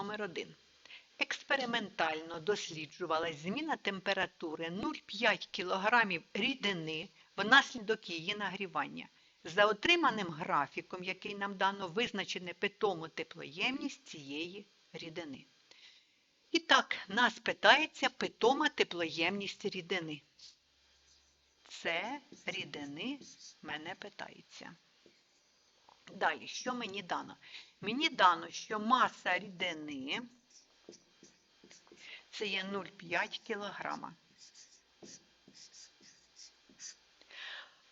Номер 1. Експериментально досліджувалась зміна температури 0,5 кг рідини внаслідок її нагрівання. За отриманим графіком, який нам дано, визначене питому теплоємність цієї рідини. І так, нас питається питома теплоємність рідини. Це рідини мене питається. Далі, що мені дано? Мені дано, що маса рідини це є 0,5 кг.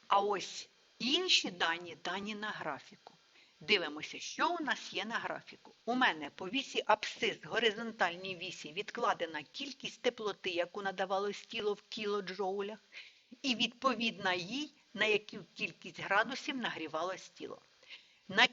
А ось інші дані дані на графіку. Дивимося, що у нас є на графіку. У мене по вісі абсцис, горизонтальній вісі, відкладена кількість теплоти, яку надавалось тіло в кілоджоулях, і відповідна їй, на яку кількість градусів нагрівалось тіло. На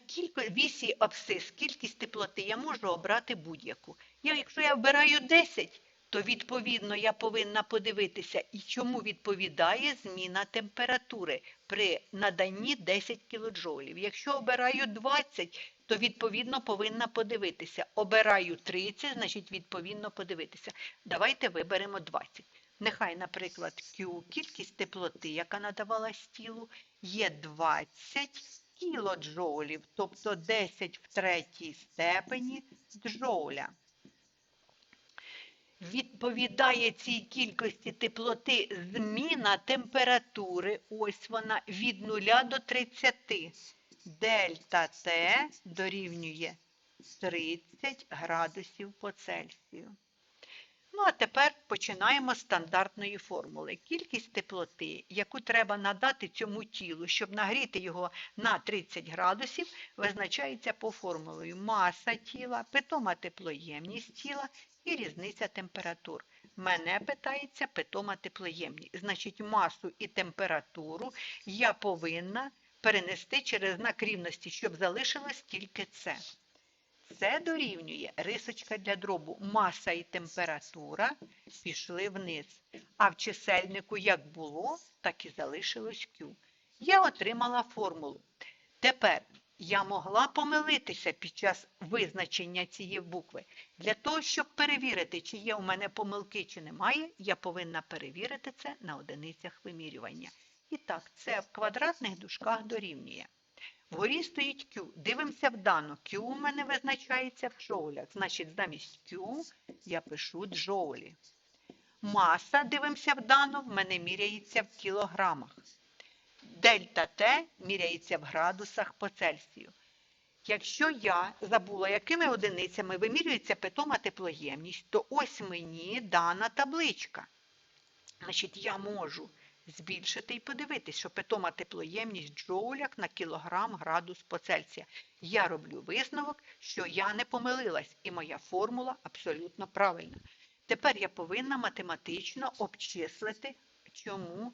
вісі абсцис кількість теплоти я можу обрати будь-яку. Якщо я вбираю 10, то відповідно я повинна подивитися, і чому відповідає зміна температури при наданні 10 кJ. Якщо обираю 20, то відповідно повинна подивитися. Обираю 30, значить відповідно подивитися. Давайте виберемо 20. Нехай, наприклад, Q, кількість теплоти, яка надавалась тілу, є 20 кілоджоулів, тобто 10 в третій степені джоуля. Відповідає цій кількості теплоти зміна температури, ось вона, від 0 до 30. Дельта Т дорівнює 30 градусів по Цельсію. Ну, а тепер починаємо з стандартної формули. Кількість теплоти, яку треба надати цьому тілу, щоб нагріти його на 30 градусів, визначається по формулою маса тіла, питома теплоємність тіла і різниця температур. Мене питається питома теплоємність. Значить, масу і температуру я повинна перенести через знак рівності, щоб залишилось тільки це. Це дорівнює рисочка для дробу. Маса і температура пішли вниз. А в чисельнику як було, так і залишилось Q. Я отримала формулу. Тепер я могла помилитися під час визначення цієї букви. Для того, щоб перевірити, чи є у мене помилки, чи немає, я повинна перевірити це на одиницях вимірювання. І так, це в квадратних дужках дорівнює. Вгорі стоїть Q. Дивимося в дану. Q у мене визначається в джоулях. Значить, замість Q я пишу джоулі. Маса, дивимося в дану, в мене міряється в кілограмах. Дельта Т міряється в градусах по Цельсію. Якщо я забула, якими одиницями вимірюється питома теплоємність, то ось мені дана табличка. Значить, я можу збільшити і подивитись, що питома теплоємність в джоулях на кілограм градус по Цельсія. Я роблю висновок, що я не помилилась, і моя формула абсолютно правильна. Тепер я повинна математично обчислити, чому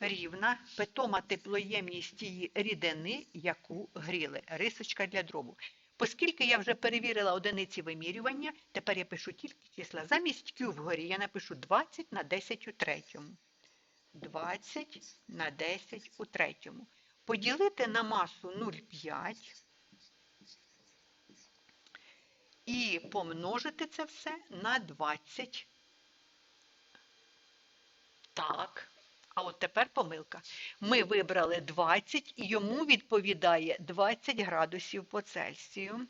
рівна питома теплоємність тієї рідини, яку гріли. Рисочка для дробу. Оскільки я вже перевірила одиниці вимірювання, тепер я пишу тільки числа. Замість Q вгорі я напишу 20 на 10 у третьому. 20 на 10 у третьому. Поділити на масу 0,5 і помножити це все на 20. Так. А от тепер помилка. Ми вибрали 20 і йому відповідає 20 градусів по Цельсію.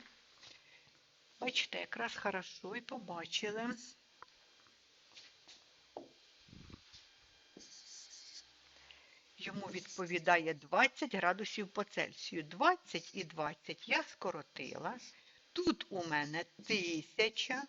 Бачите, якраз хорошо і побачили. Йому відповідає 20 градусів по Цельсію. 20 і 20 я скоротила. Тут у мене 1000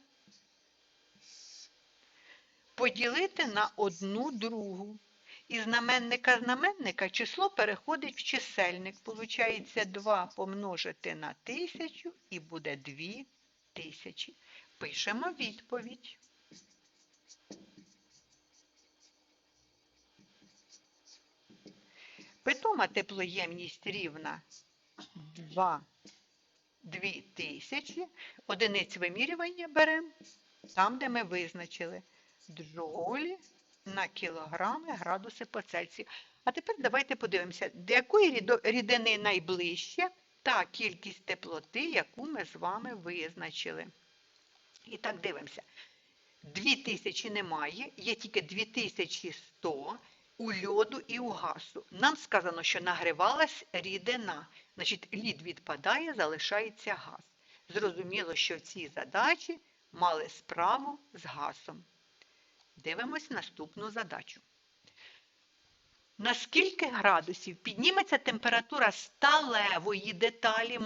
поділити на одну другу. І знаменника знаменника число переходить в чисельник. Получається 2 помножити на 1000 і буде 2000. Пишемо відповідь. Питома теплоємність рівна 2 2000. Одиниць вимірювання беремо там, де ми визначили джоулі на кілограми градуси по Цельсію. А тепер давайте подивимося, до якої рідини найближче та кількість теплоти, яку ми з вами визначили. І так дивимося. 2000 немає, є тільки 2100 у льоду і у газу. Нам сказано, що нагрівалась рідина. Значить, лід відпадає, залишається газ. Зрозуміло, що в цій задачі мали справу з газом. Дивимось наступну задачу. На скільки градусів підніметься температура сталевої деталі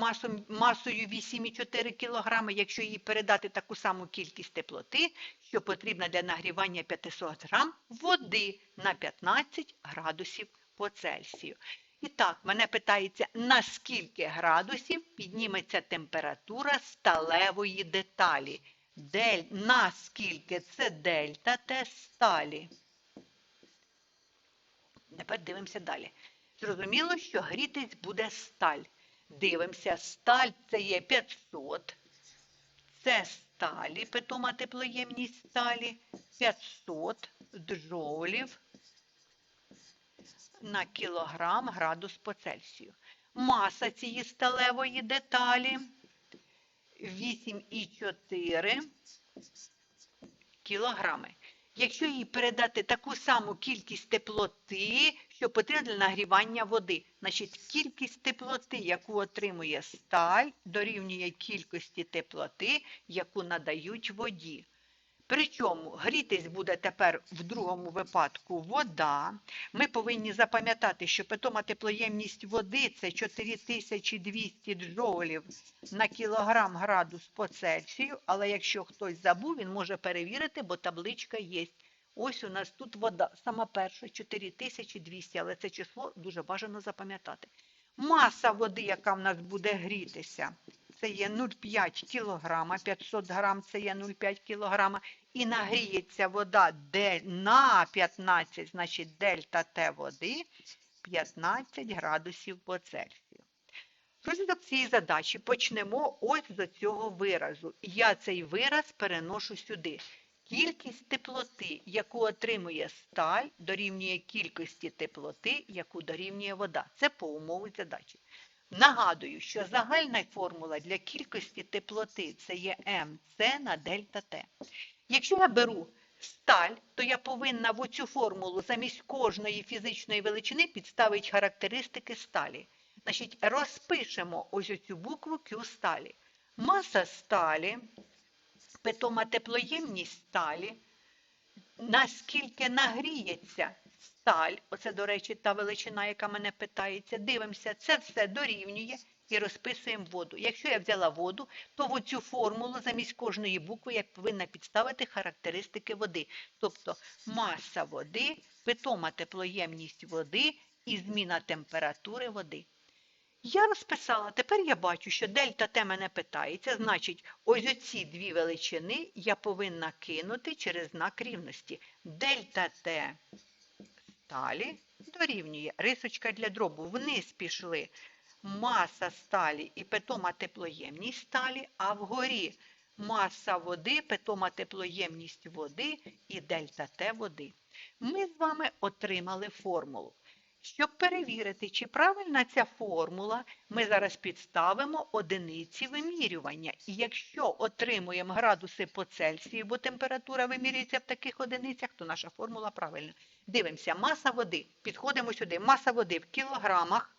масою 8,4 кг, якщо їй передати таку саму кількість теплоти, що потрібна для нагрівання 500 грам води на 15 градусів по Цельсію. І так, мене питається, на скільки градусів підніметься температура сталевої деталі? Дель... Наскільки це дельта Т сталі? Тепер дивимося далі. Зрозуміло, що грітись буде сталь. Дивимося, сталь це є 500. Це сталі, питома теплоємність сталі 500 джоулів на кілограм градус по Цельсію. Маса цієї сталевої деталі 8,4 кілограми. Якщо їй передати таку саму кількість теплоти, що потрібна для нагрівання води, значить кількість теплоти, яку отримує сталь, дорівнює кількості теплоти, яку надають воді. Причому грітись буде тепер в другому випадку вода. Ми повинні запам'ятати, що питома теплоємність води це 4200 джоулів на кілограм градус по Цельсію, але якщо хтось забув, він може перевірити, бо табличка є. Ось у нас тут вода, сама перша 4200, але це число дуже бажано запам'ятати. Маса води, яка в нас буде грітися, це є 0,5 кг, 500 грам це є 0,5 кг, і нагріється вода на 15, значить дельта Т води 15 градусів по Цельсію. Розвиток цієї задачі почнемо ось з цього виразу. Я цей вираз переношу сюди. Кількість теплоти, яку отримує сталь, дорівнює кількості теплоти, яку дорівнює вода. Це по умові задачі. Нагадую, що загальна формула для кількості теплоти це є МЦ на дельта Т. Якщо я беру сталь, то я повинна в оцю формулу замість кожної фізичної величини підставити характеристики сталі. Значить, розпишемо ось оцю букву Q сталі. Маса сталі, питома теплоємність сталі, наскільки нагріється сталь, оце, до речі, та величина, яка мене питається, дивимося, це все дорівнює і розписуємо воду. Якщо я взяла воду, то в оцю формулу замість кожної букви я повинна підставити характеристики води. Тобто маса води, питома теплоємність води і зміна температури води. Я розписала, тепер я бачу, що дельта Т мене питається, значить, ось оці дві величини я повинна кинути через знак рівності. Дельта Т сталі дорівнює рисочка для дробу. Вниз пішли маса сталі і питома теплоємність сталі, а вгорі маса води, питома теплоємність води і дельта Т води. Ми з вами отримали формулу. Щоб перевірити, чи правильна ця формула, ми зараз підставимо одиниці вимірювання. І якщо отримуємо градуси по Цельсію, бо температура вимірюється в таких одиницях, то наша формула правильна. Дивимося, маса води. Підходимо сюди. Маса води в кілограмах.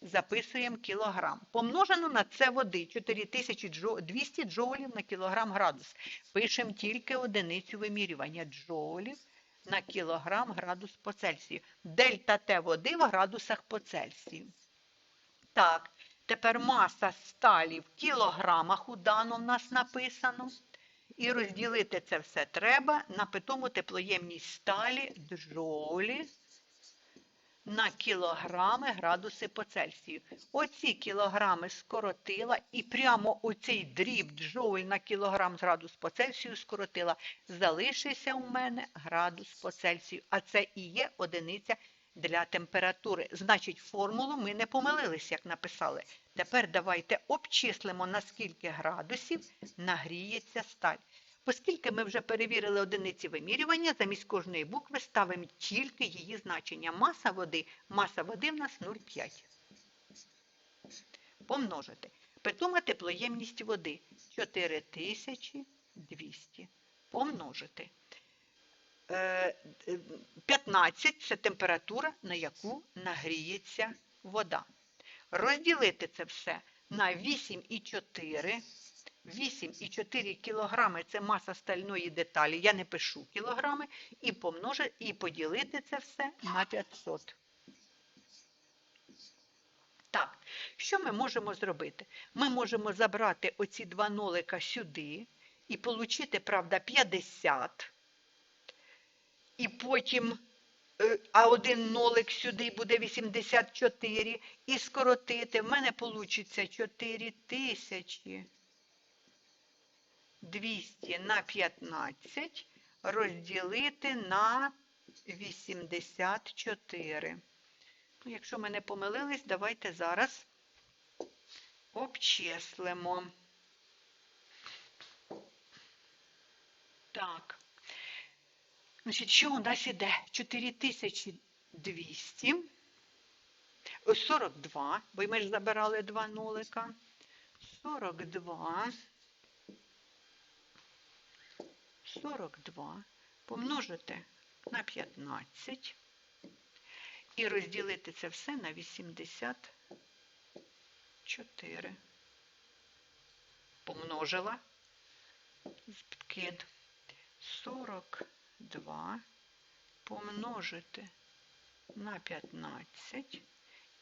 Записуємо кілограм. Помножено на це води 4200 джоулів на кілограм градус. Пишемо тільки одиницю вимірювання джоулів на кілограм градус по Цельсію. Дельта Т води в градусах по Цельсію. Так, тепер маса сталі в кілограмах у даному в нас написано. І розділити це все треба на питому теплоємність сталі джоулі на кілограми градуси по Цельсію. Оці кілограми скоротила і прямо оцей дріб джоуль на кілограм з градус по Цельсію скоротила. Залишився у мене градус по Цельсію, а це і є одиниця для температури. Значить, формулу ми не помилилися, як написали. Тепер давайте обчислимо, на скільки градусів нагріється сталь. Оскільки ми вже перевірили одиниці вимірювання, замість кожної букви ставимо тільки її значення. Маса води. Маса води в нас 0,5. Помножити. Питома теплоємність води 4000 200 помножити. Е, е, 15 це температура, на яку нагріється вода. Розділити це все на 8,4. 8,4 кілограми це маса стальної деталі. Я не пишу кілограми. І помножити, і поділити це все на 500. Так, що ми можемо зробити? Ми можемо забрати оці два нолика сюди і отримати, правда, 50. І потім, е, а один нолик сюди буде 84. І скоротити. В мене вийде 4 тисячі. 200 на 15 розділити на 84. Ну, якщо ми не помилились, давайте зараз обчислимо. Так. Значить, що у нас іде? 4200. 42, бо ми ж забирали два нолика. 42. 42 помножити на 15 і розділити це все на 84. Помножила підкид 42 помножити на 15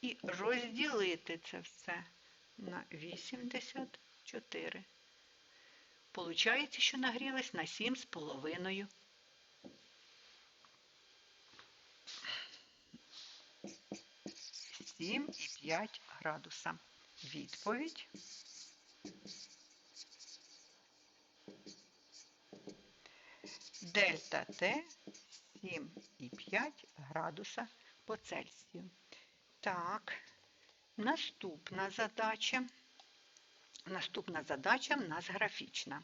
і розділити це все на 84. Получається, що нагрілась на 7,5. Сім і 5 градуса. Відповідь. Дельта Т 7,5 градуса по Цельсію. Так, наступна задача. Наступна задача в нас графічна.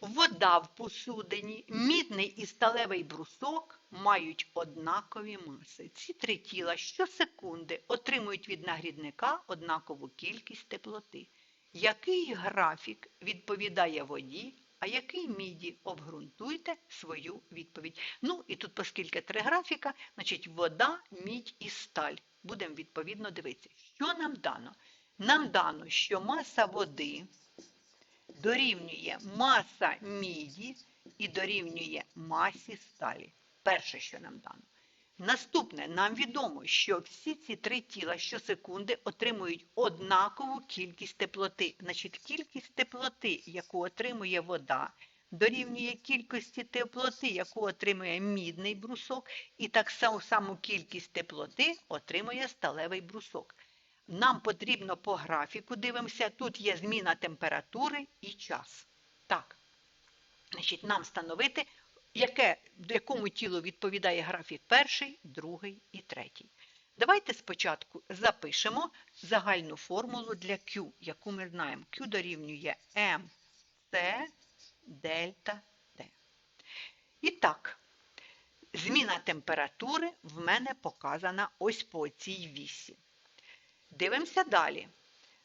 Вода в посудині, мідний і сталевий брусок мають однакові маси. Ці три тіла щосекунди отримують від нагрідника однакову кількість теплоти. Який графік відповідає воді, а який міді? Обґрунтуйте свою відповідь. Ну і тут, оскільки три графіка, значить вода, мідь і сталь. Будемо відповідно дивитися, що нам дано. Нам дано, що маса води дорівнює маса міді і дорівнює масі сталі. Перше, що нам дано. Наступне, нам відомо, що всі ці три тіла щосекунди отримують однакову кількість теплоти. Значить, кількість теплоти, яку отримує вода, дорівнює кількості теплоти, яку отримує мідний брусок, і так само кількість теплоти отримує сталевий брусок. Нам потрібно по графіку, дивимося, тут є зміна температури і час. Так, значить, нам встановити, яке, якому тілу відповідає графік перший, другий і третій. Давайте спочатку запишемо загальну формулу для Q, яку ми знаємо. Q дорівнює MC дельта T. І так, зміна температури в мене показана ось по цій вісі. Дивимося далі.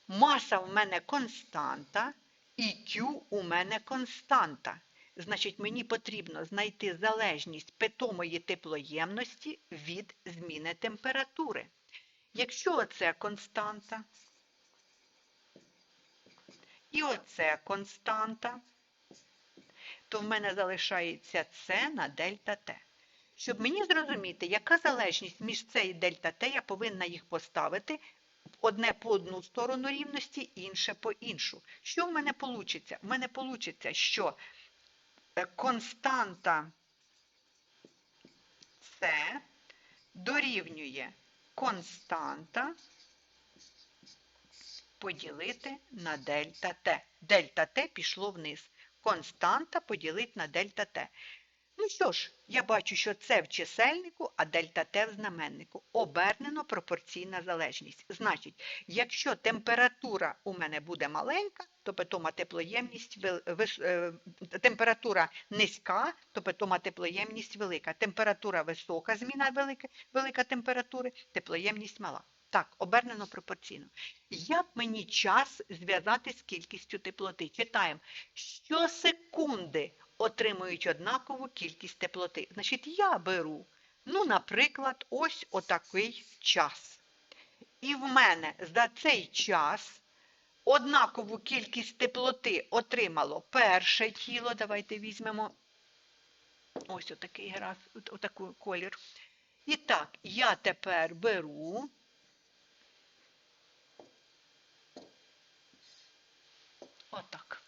Маса в мене константа і Q у мене константа. Значить, мені потрібно знайти залежність питомої теплоємності від зміни температури. Якщо оце константа, і оце константа, то в мене залишається С на дельта Т. Щоб мені зрозуміти, яка залежність між С і дельта Т, я повинна їх поставити одне по одну сторону рівності, інше по іншу. Що в мене вийде? В мене вийде, що константа С дорівнює константа поділити на дельта Т. Дельта Т пішло вниз. Константа поділити на дельта Т. Ну що ж, я бачу, що це в чисельнику, а дельта Т в знаменнику. Обернено пропорційна залежність. Значить, якщо температура у мене буде маленька, то питома теплоємність е, температура низька, то питома теплоємність велика. Температура висока, зміна велика, велика температури, теплоємність мала. Так, обернено пропорційно. Як мені час зв'язати з кількістю теплоти? Читаємо. Щосекунди отримують однакову кількість теплоти. Значить, я беру, ну, наприклад, ось отакий час. І в мене за цей час однакову кількість теплоти отримало перше тіло. Давайте візьмемо ось отакий граф, отакий колір. І так, я тепер беру. Отак.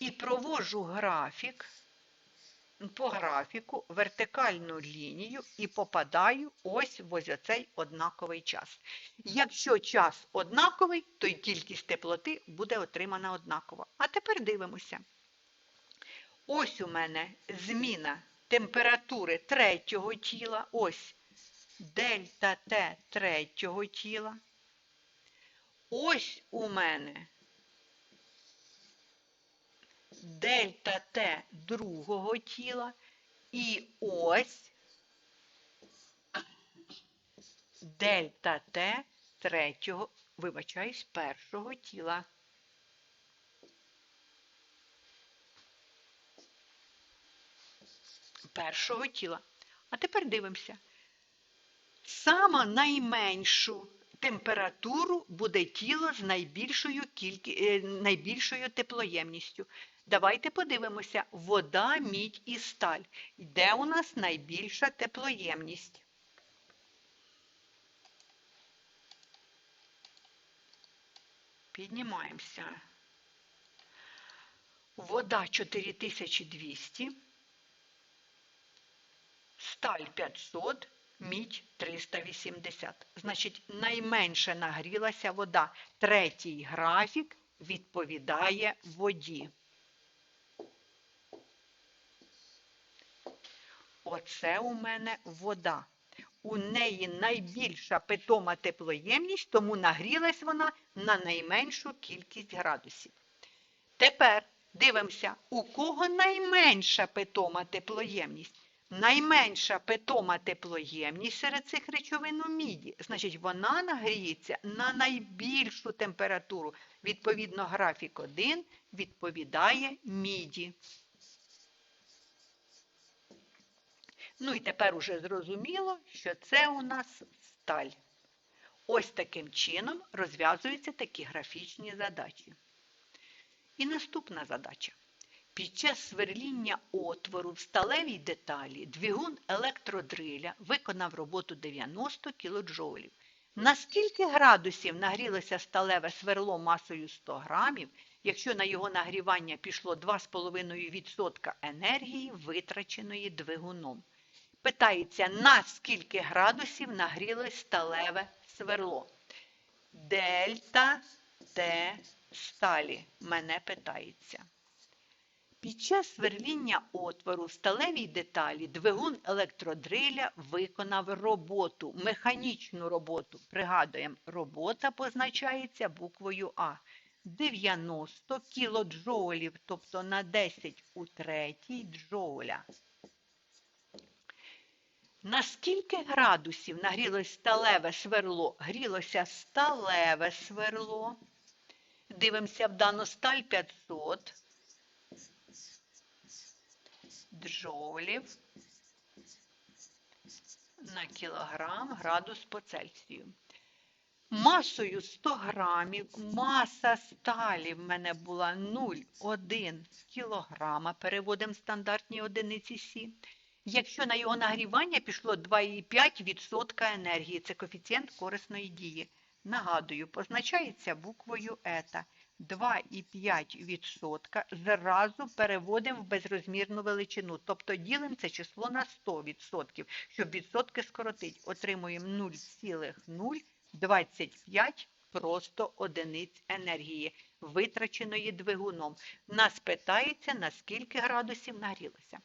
І провожу графік по графіку вертикальну лінію і попадаю ось в ось оцей однаковий час. Якщо час однаковий, то й кількість теплоти буде отримана однаково. А тепер дивимося. Ось у мене зміна температури третього тіла. Ось дельта Т третього тіла. Ось у мене дельта Т другого тіла. І ось дельта Т третього, вибачаюсь, першого тіла. Першого тіла. А тепер дивимося. Сама найменшу температуру буде тіло з найбільшою, кількі... е, найбільшою теплоємністю. Давайте подивимося. Вода, мідь і сталь. Де у нас найбільша теплоємність? Піднімаємося. Вода 4200, сталь 500, мідь 380. Значить, найменше нагрілася вода. Третій графік відповідає воді. Оце у мене вода. У неї найбільша питома теплоємність, тому нагрілась вона на найменшу кількість градусів. Тепер дивимося, у кого найменша питома теплоємність. Найменша питома теплоємність серед цих речовин у міді. Значить, вона нагріється на найбільшу температуру. Відповідно, графік 1 відповідає міді. Ну і тепер уже зрозуміло, що це у нас сталь. Ось таким чином розв'язуються такі графічні задачі. І наступна задача. Під час сверління отвору в сталевій деталі двигун електродриля виконав роботу 90 кДж. На скільки градусів нагрілося сталеве сверло масою 100 грамів, якщо на його нагрівання пішло 2,5% енергії, витраченої двигуном? Питається, на скільки градусів нагрілось сталеве сверло. Дельта Т сталі мене питається. Під час сверління отвору в сталевій деталі двигун електродриля виконав роботу, механічну роботу. Пригадуємо, робота позначається буквою А. 90 кілоджоулів, тобто на 10 у третій джоуля. На скільки градусів нагрілось сталеве сверло? Грілося сталеве сверло. Дивимося в дану сталь 500 джоулів на кілограм градус по Цельсію. Масою 100 грамів, маса сталі в мене була 0,1 кілограма, переводимо стандартні одиниці Сі. Якщо на його нагрівання пішло 2,5% енергії, це коефіцієнт корисної дії. Нагадую, позначається буквою ета. 2,5% зразу переводимо в безрозмірну величину, тобто ділимо це число на 100%, щоб відсотки скоротити. Отримуємо 0,025 просто одиниць енергії, витраченої двигуном. Нас питається, на скільки градусів нагрілося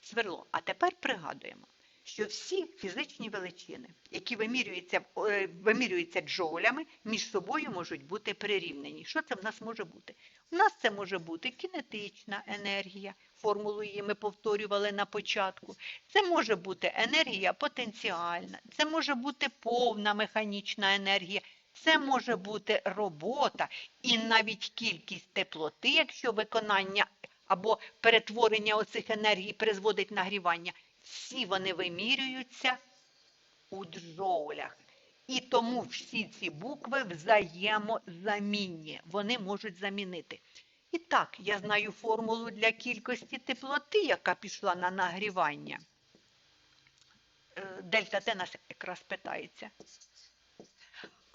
сверло. А тепер пригадуємо, що всі фізичні величини, які вимірюються, е, вимірюються джоулями, між собою можуть бути прирівнені. Що це в нас може бути? У нас це може бути кінетична енергія, формулу її ми повторювали на початку. Це може бути енергія потенціальна, це може бути повна механічна енергія, це може бути робота і навіть кількість теплоти, якщо виконання або перетворення оцих енергій призводить нагрівання. Всі вони вимірюються у джоулях. І тому всі ці букви взаємозамінні. Вони можуть замінити. І так, я знаю формулу для кількості теплоти, яка пішла на нагрівання. Е, Дельта Т нас якраз питається.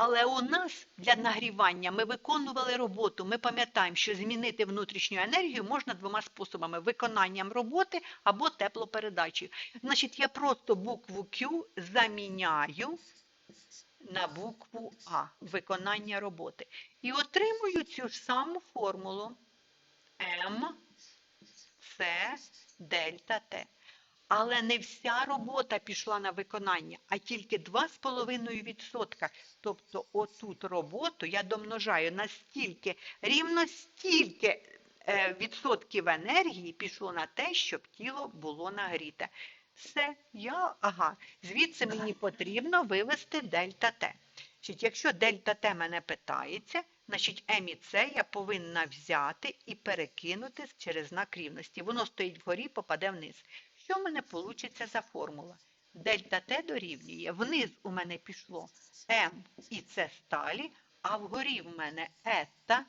Але у нас для нагрівання ми виконували роботу. Ми пам'ятаємо, що змінити внутрішню енергію можна двома способами: виконанням роботи або теплопередачею. Значить, я просто букву Q заміняю на букву А виконання роботи. І отримую цю ж саму формулу М, С, дельта Т. Але не вся робота пішла на виконання, а тільки 2,5%. Тобто отут роботу я домножаю на стільки, рівно стільки е, відсотків енергії пішло на те, щоб тіло було нагріте. Все, я, ага, звідси мені потрібно вивести дельта Т. Якщо дельта Т мене питається, значить М і С я повинна взяти і перекинути через знак рівності. Воно стоїть вгорі, попаде вниз. Що в мене вийде за формула? Дельта Т дорівнює. Вниз у мене пішло М і С сталі, а вгорі в мене ета,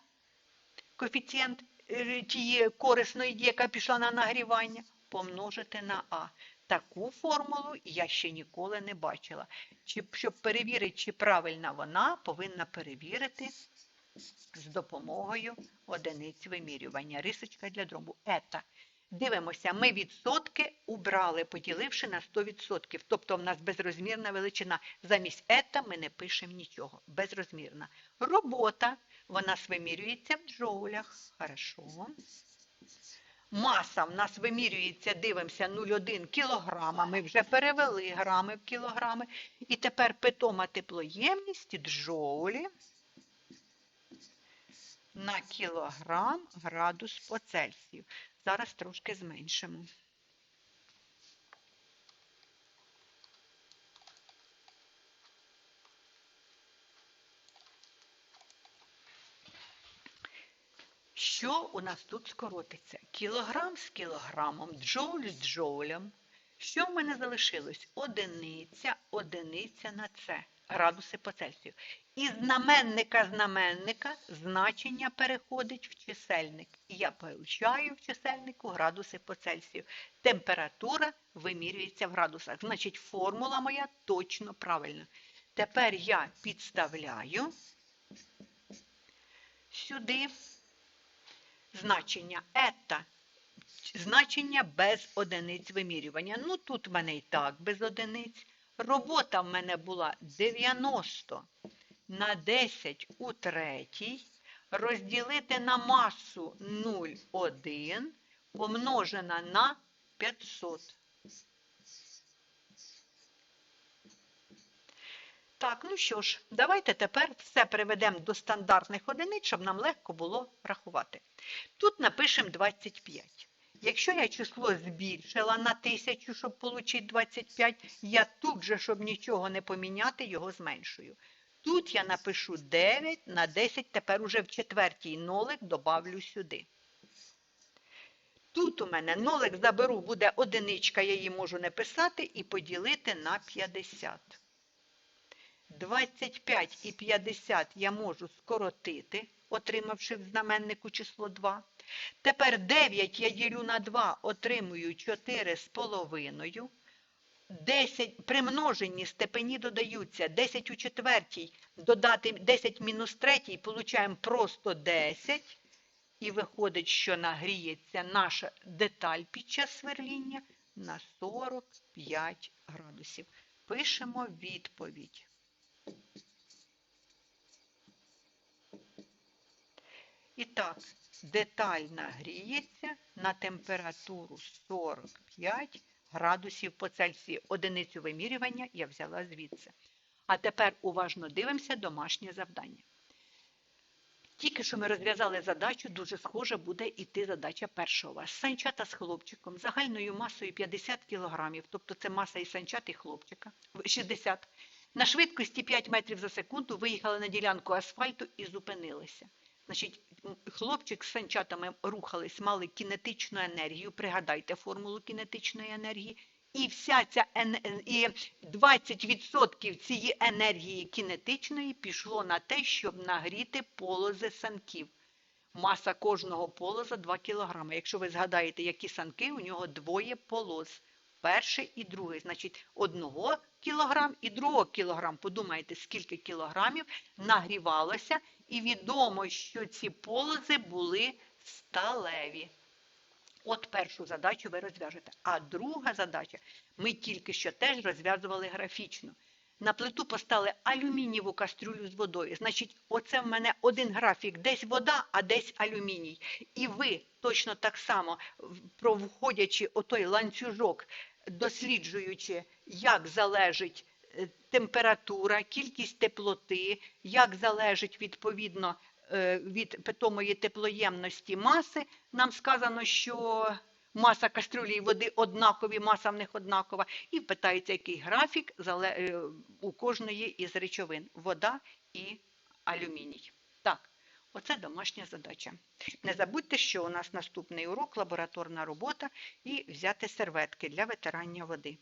коефіцієнт е, тієї корисної дії, яка пішла на нагрівання, помножити на А. Таку формулу я ще ніколи не бачила. Чи, щоб перевірити, чи правильна вона, повинна перевірити з допомогою одиниць вимірювання. Рисочка для дробу. Ета. Дивимося, ми відсотки убрали, поділивши на 100%. Тобто в нас безрозмірна величина. Замість ета ми не пишемо нічого. Безрозмірна. Робота, вона вимірюється в джоулях. Хорошо. Маса в нас вимірюється, дивимося, 0,1 кілограма. Ми вже перевели грами в кілограми. І тепер питома теплоємність джоулі на кілограм градус по Цельсію. Зараз трошки зменшимо. Що у нас тут скоротиться? Кілограм з кілограмом, джоуль з джоулем. Що в мене залишилось? Одиниця, одиниця на це. Градуси по Цельсію. Із знаменника знаменника значення переходить в чисельник. І я получаю в чисельнику градуси по Цельсію. Температура вимірюється в градусах. Значить, формула моя точно правильна. Тепер я підставляю сюди значення ета. Значення без одиниць вимірювання. Ну, тут в мене і так без одиниць. Робота в мене була 90 на 10 у третій, розділити на масу 0,1 помножена на 500. Так, ну що ж, давайте тепер все приведемо до стандартних одиниць, щоб нам легко було рахувати. Тут напишемо 25. Якщо я число збільшила на 1000, щоб отримати 25, я тут же, щоб нічого не поміняти, його зменшую. Тут я напишу 9 на 10, тепер уже в четвертій нолик добавлю сюди. Тут у мене нолик заберу, буде одиничка, я її можу не писати, і поділити на 50. 25 і 50 я можу скоротити, отримавши в знаменнику число 2. Тепер 9 я ділю на 2, отримую 4 з половиною. 10 при степені додаються 10 у четвертій, додати 10 мінус третій, получаємо просто 10. І виходить, що нагріється наша деталь під час сверління на 45 градусів. Пишемо відповідь. І так, деталь нагріється на температуру 45 градусів по Цельсію. Одиницю вимірювання я взяла звідси. А тепер уважно дивимося домашнє завдання. Тільки що ми розв'язали задачу, дуже схожа буде іти задача перша у. Санчата з хлопчиком загальною масою 50 кг, тобто це маса і санчат, і хлопчика, 60 на швидкості 5 метрів за секунду виїхали на ділянку асфальту і зупинилися. Значить, хлопчик з санчатами рухались, мали кінетичну енергію. Пригадайте формулу кінетичної енергії. І вся ця ен- і 20% цієї енергії кінетичної пішло на те, щоб нагріти полози санків. Маса кожного полоза 2 кг. Якщо ви згадаєте, які санки, у нього двоє полоз. Перший і другий. Значить, одного кілограм і другого кілограм. Подумайте, скільки кілограмів нагрівалося, і відомо, що ці полози були сталеві. От першу задачу ви розв'яжете. А друга задача ми тільки що теж розв'язували графічно. На плиту поставили алюмінієву кастрюлю з водою. Значить, оце в мене один графік, десь вода, а десь алюміній. І ви точно так само, провходячи отой ланцюжок, досліджуючи, як залежить температура, кількість теплоти, як залежить відповідно е, від питомої теплоємності маси, нам сказано, що маса кастрюлі і води однакові, маса в них однакова. І питається, який графік е, у кожної із речовин вода і алюміній. Так, оце домашня задача. Не забудьте, що у нас наступний урок лабораторна робота і взяти серветки для витирання води.